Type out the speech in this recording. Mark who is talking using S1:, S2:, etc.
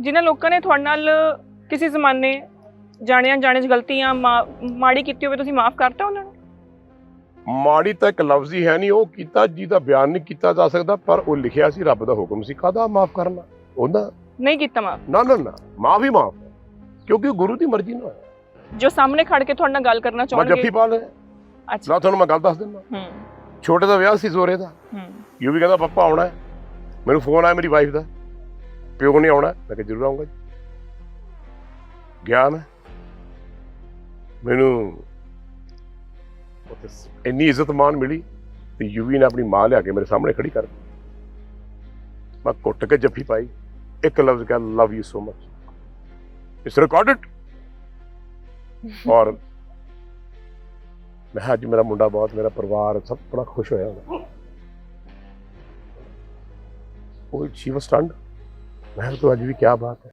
S1: ਜਿਨ੍ਹਾਂ ਲੋਕਾਂ ਨੇ ਤੁਹਾਡੇ ਨਾਲ ਕਿਸੇ ਜ਼ਮਾਨੇ ਜਾਣਿਆ ਜਾਣੇ ਚ ਗਲਤੀਆਂ ਮਾੜੀ ਕੀਤੀ ਹੋਵੇ ਤੁਸੀਂ ਮਾਫ ਕਰਤਾ ਉਹਨਾਂ ਨੂੰ?
S2: ਮਾੜੀ ਤਾਂ ਇੱਕ ਲਫ਼ਜ਼ ਹੀ ਹੈ ਨਹੀਂ ਉਹ ਕੀਤਾ ਜਿਹਦਾ ਬਿਆਨ ਨਹੀਂ ਕੀਤਾ ਜਾ ਸਕਦਾ ਪਰ ਉਹ ਲਿਖਿਆ ਸੀ ਰੱਬ ਦਾ ਹੁਕਮ ਸੀ। ਕਾਹਦਾ ਮਾਫ ਕਰਨਾ? ਉਹਦਾ
S1: ਨਹੀਂ ਕੀਤਾ ਮਾਫ।
S2: ਨਾ ਨਾ ਨਾ ਮਾਫ ਹੀ ਮਾਫ ਕਿਉਂਕਿ ਗੁਰੂ ਦੀ ਮਰਜ਼ੀ ਨਾਲ।
S1: ਜੋ ਸਾਹਮਣੇ ਖੜ ਕੇ ਤੁਹਾਡੇ ਨਾਲ ਗੱਲ ਕਰਨਾ
S2: ਮੈਂ
S1: ਚਾਹੁੰਦੇ
S2: ਜੱਫੀ ਪਾ ਲਿਆ
S1: ਅੱਛਾ।
S2: ਨਾ ਤੁਹਾਨੂੰ ਮੈਂ ਗੱਲ ਦੱਸ ਦਿੰਦਾ।
S1: ਹੂੰ।
S2: ਛੋਟੇ ਦਾ ਵਿਆਹ ਸੀ ਜ਼ੋਰੇ ਦਾ।
S1: ਹੂੰ।
S2: ਯੂ ਵੀ ਕਹਿੰਦਾ ਪਪਾ ਆਉਣਾ ਹੈ। ਮੈਨੂੰ ਫੋਨ ਆਇਆ ਮੇਰੀ ਵਾਈਫ ਦਾ। ਪਿਓ ਨਹੀਂ ਆਉਣਾ ਮੈਂ ਕਿਹਾ ਜ਼ਰੂਰ ਆਉਂਗਾ ਜੀ। ਗਿਆ ਮੈਂ। ਮੈਨੂੰ ਉੱਥੇ ਇੰਨੀ ਇੱਜ਼ਤ ਮਾਨ ਮਿਲੀ ਤੇ ਯੂਵੀ ਨੇ ਆਪਣੀ ਮਾਂ ਲਿਆ ਕੇ ਮੇਰੇ ਸਾਹਮਣੇ ਖੜੀ ਕਰ। ਮੈਂ ਕੁੱਟ ਕੇ ਜੱਫੀ ਪਾਈ। ਇੱਕ ਲਫ਼ਜ਼ ਕਿਹਾ love you so much it's recorded ਔਰ ਮੈਂ ਅੱਜ ਮੇਰਾ ਮੁੰਡਾ ਬਹੁਤ ਮੇਰਾ ਪਰਿਵਾਰ ਸਭ ਬੜਾ ਖੁਸ਼ ਹੋਇਆ ਉਹ ਸ਼ੀ ਵਾਸ ਸਟੰਡ ਮੈਂ ਕਿਹਾ ਤੂੰ ਅੱਜ ਵੀ ਕੀ ਬਾਤ ਹੈ।